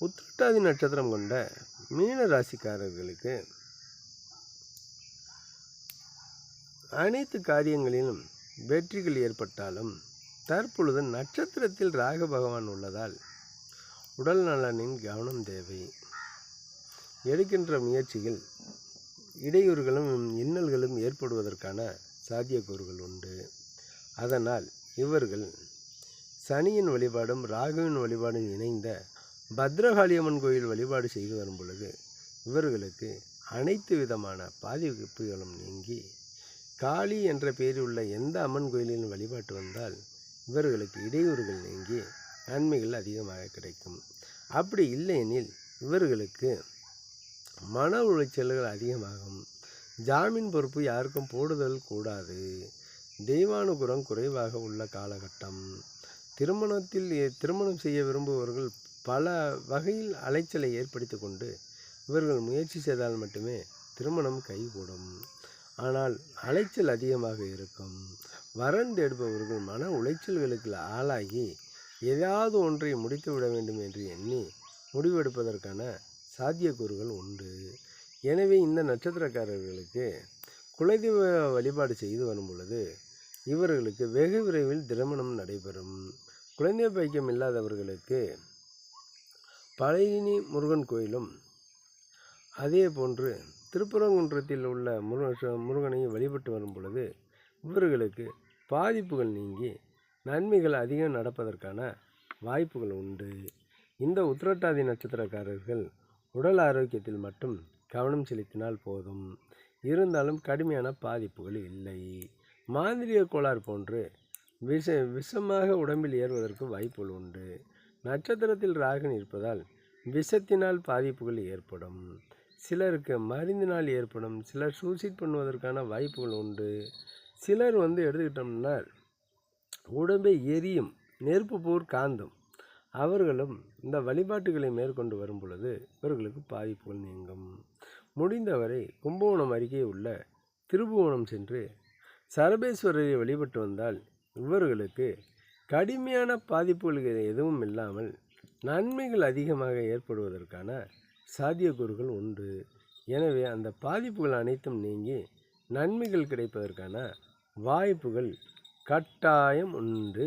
உத்திரட்டாதி நட்சத்திரம் கொண்ட மீன ராசிக்காரர்களுக்கு அனைத்து காரியங்களிலும் வெற்றிகள் ஏற்பட்டாலும் தற்பொழுது நட்சத்திரத்தில் ராக பகவான் உள்ளதால் உடல் நலனின் கவனம் தேவை. எடுக்கின்ற முயற்சியில் இடையூறுகளும் இன்னல்களும் ஏற்படுவதற்கான சாத்தியக்கூறுகள் உண்டு. அதனால் இவர்கள் சனியின் வழிபாடும் ராகுவின் வழிபாடும் இணைந்த பத்ரகாளியம்மன் கோயில் வழிபாடு செய்து வரும் பொழுது இவர்களுக்கு அனைத்து விதமான பாதிப்புகளும் நீங்கி காளி என்ற பெயரில் உள்ள எந்த அம்மன் கோயிலிலும் வழிபாட்டு வந்தால் இவர்களுக்கு இடையூறுகள் நீங்கி நன்மைகள் அதிகமாக கிடைக்கும். அப்படி இல்லையெனில் இவர்களுக்கு மன உளைச்சல்கள் அதிகமாகும். ஜாமீன் பொறுப்பு யாருக்கும் போடுதல் கூடாது. தெய்வானுகுரம் குறைவாக உள்ள காலகட்டம். திருமணத்தில் திருமணம் செய்ய விரும்புபவர்கள் பல வகையில் அலைச்சலை ஏற்படுத்தி கொண்டு இவர்கள் முயற்சி செய்தால் மட்டுமே திருமணம் கைகூடும். ஆனால் அலைச்சல் அதிகமாக இருக்கும். வறண்டு எடுப்பவர்கள் மன உளைச்சல்களுக்கு ஆளாகி ஏதாவது ஒன்றை முடித்து விட வேண்டும் என்று எண்ணி முடிவெடுப்பதற்கான சாத்தியக்கூறுகள் உண்டு. எனவே இந்த நட்சத்திரக்காரர்களுக்கு குலதெய்வ வழிபாடு செய்து வரும் பொழுது இவர்களுக்கு வெகு விரைவில் திருமணம் நடைபெறும். குழந்தை பைக்கியம் இல்லாதவர்களுக்கு பழனி முருகன் கோயிலும் அதே போன்று திருப்பரங்குன்றத்தில் உள்ள முருக முருகனையும் வழிபட்டு வரும் பொழுது இவர்களுக்கு பாதிப்புகள் நீங்கி நன்மைகள் அதிகம் நடப்பதற்கான வாய்ப்புகள் உண்டு. இந்த உத்திரட்டாதி நட்சத்திரக்காரர்கள் உடல் ஆரோக்கியத்தில் மட்டும் கவனம் செலுத்தினால் போதும். இருந்தாலும் கடுமையான பாதிப்புகள் இல்லை. மாந்திரிய கோளாறு போன்று விஷ விஷமாக உடம்பில் ஏறுவதற்கு வாய்ப்புகள் உண்டு. நட்சத்திரத்தில் ராகன் இருப்பதால் விஷத்தினால் பாதிப்புகள் ஏற்படும். சிலருக்கு மருந்தினால் ஏற்படும். சிலர் சூசைட் பண்ணுவதற்கான வாய்ப்புகள் உண்டு. சிலர் வந்து எடுத்துக்கிட்டோம்னா உடம்பை எரியும் நெருப்பு போர் காந்தும். அவர்களும் இந்த வழிபாட்டுகளை மேற்கொண்டு வரும் பொழுது இவர்களுக்கு பாதிப்புகள் நீங்கும். முடிந்தவரை கும்பகோணம் அருகே உள்ள திருபுவனம் சென்று சரபேஸ்வரரை வழிபட்டு வந்தால் இவர்களுக்கு கடுமையான பாதிப்புகள் எதுவும் இல்லாமல் நன்மைகள் அதிகமாக ஏற்படுவதற்கான சாத்தியக்கூறுகள் உண்டு எனவே அந்த பாதிப்புகள் அனைத்தும் நீங்கி நன்மைகள் கிடைப்பதற்கான வாய்ப்புகள் கட்டாயம் உண்டு.